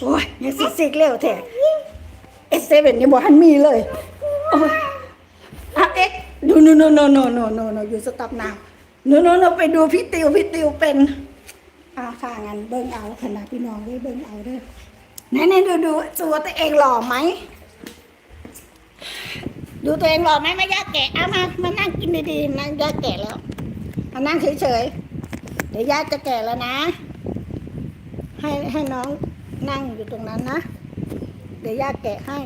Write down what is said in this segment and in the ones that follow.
โอ้ยยังสิสิกเร็วแท้เอสเซเว่นยังบ่ทันมีเลยโอ้ยอะเอ็กดูโนโนโนโนโนโนโนอยู่สต็อปนาวโนโนโนไปดูพี่ติวพี่ติวเป็นอ่าค่ะงั้นเบิ่งเอาขนาดพี่น้องได้เบิ่งเอาเด้อไหนๆดูดูตัวตัวเองหล่อไหมดูตัวเองหล่อไหมไม่ยากแกะเอามามานั่งกินดีๆนั่งยากแกะแล้วมานั่งเฉยๆเดี๋ยวญาติจะแกะแล้วนะ ให้ให้น้อง นั่งอยู่ตรงนั้นนะ เดี๋ยวญาแกะให้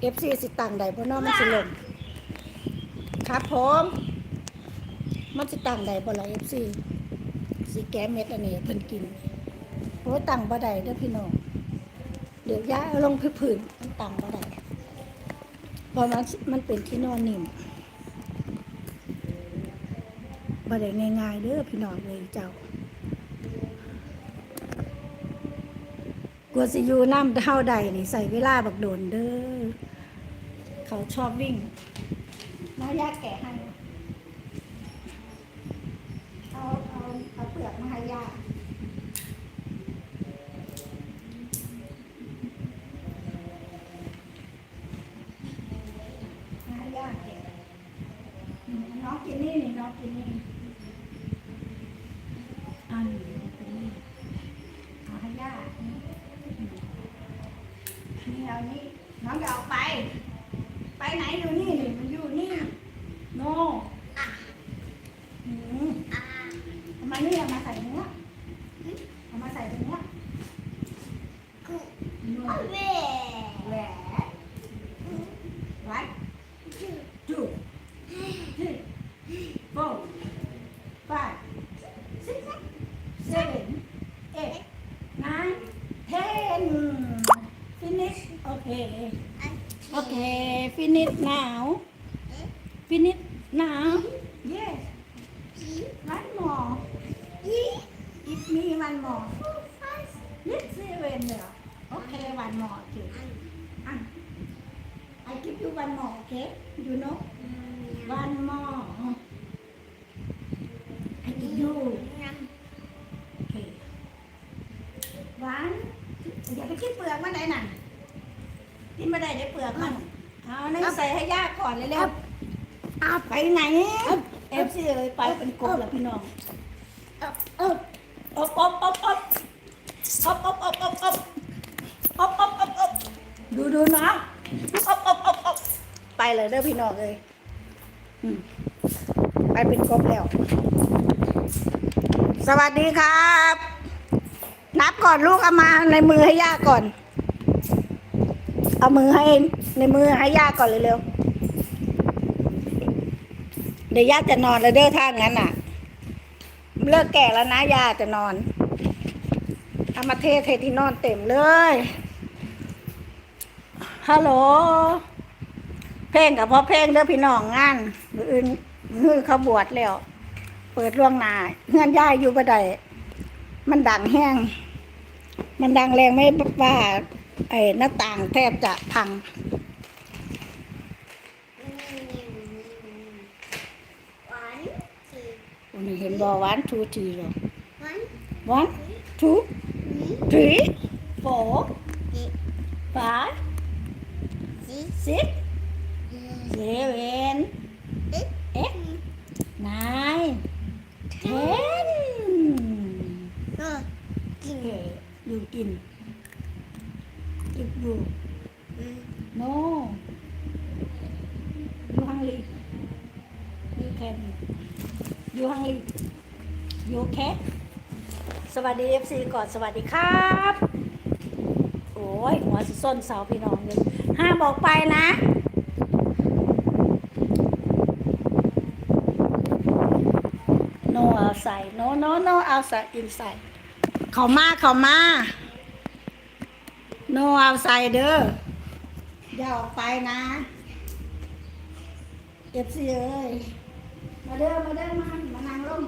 เอฟซีสิตังใดเพราะน้องมันสิลมครับผมมันสิตังใดบ่ละเอฟซีสิแกะเม็ดอันนี้เพิ่นกินเพราะว่าตังบ่ได้เด้อพี่น้องเดี๋ยวย่าเอาลงพื้นๆมันตังบ่ได้เพราะมันมันเป็นที่นอนนิ่มบ่ได้ง่ายๆเด้อพี่น้องเลยเจ้า กลัวสิอยูน้ำเท่าใดนี่ใส่เวลาบักโดนเด้อ เขาชอบวิ่งน้ายากแกะให้เอาเอาเอาเปลือกมาให้ยามาให้ยาแกน้องกินนี่นี่น้องกินนี่ น้องจะเอาไป Okay. Okay, finish now. Finish now. Yes. One more. Give me one more. Let's see when there. Okay, one more. Okay. And I give you one more. Okay. You know. One more. I give you. Okay. One. Giờ dạ, cái chiếc bường bên đây nè. กมันได้น่ะกินไม่ได้ได้เปลือกมันเอาในใส่ให้ยากก่อนเร็วๆเอาไปไหนเอฟซีเลยไปเป็นกบแล้วพี่น้องอบอบอบอบอบอบอบอบอบอบอบอบอบอบอบดูดูน้องอบอบอบอบไปเลยเด้อพี่น้องเลยอืมไปเป็นกบแล้ว สวัสดีครับ นับก่อนลูกเอามาในมือให้ย่าก่อน เอามือให้ในมือให้ย่าก่อนเร็วๆเดี๋ยวย่าจะนอนแล้วเด้อท่างั้นน่ะ เลิกแก่แล้วนะย่าจะนอนเอามาเทเทที่นอนเต็มเลยฮัลโหลเพลงกับพ่อเพลงเด้อพี่น้องงานมืออื่นมือเขาบวชแล้ว เปิดล่วงหน้าเงื่อนย่ายอยู่บ่ได้มันดังแห้ง มันดังแรงไม่ว่า ไอ้หน้าต่างแทบจะพังไม่เห็นบอวันทูทีหรอกวันทูทรีโฟร์ฟาซิกเซเว่นเอ็กไนเทนอยู่กินกิน you hungry you okay สวัสดี FC ก่อนสวัสดีครับ โอ้ยหัวสิส้นเสาพี่น้องเลยห้ามบอกไปนะ no outside no no no outside inside เขามาเขามา no outside เด้ออย่าออกไปนะ FC เอ้ยมาเด้อมาเด้อมามานั่งลง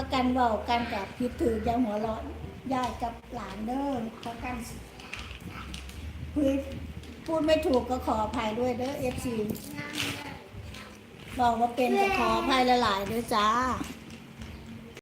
พักกันเบากันกับพิดถือยังหัวเร้อนยายกับหลานเด้อพักกันพูดพูดไม่ถูกก็ขออภัยด้วยเด้อฟซีบอกว่าเป็นก็ขออภัยหลายๆเด้อจ้า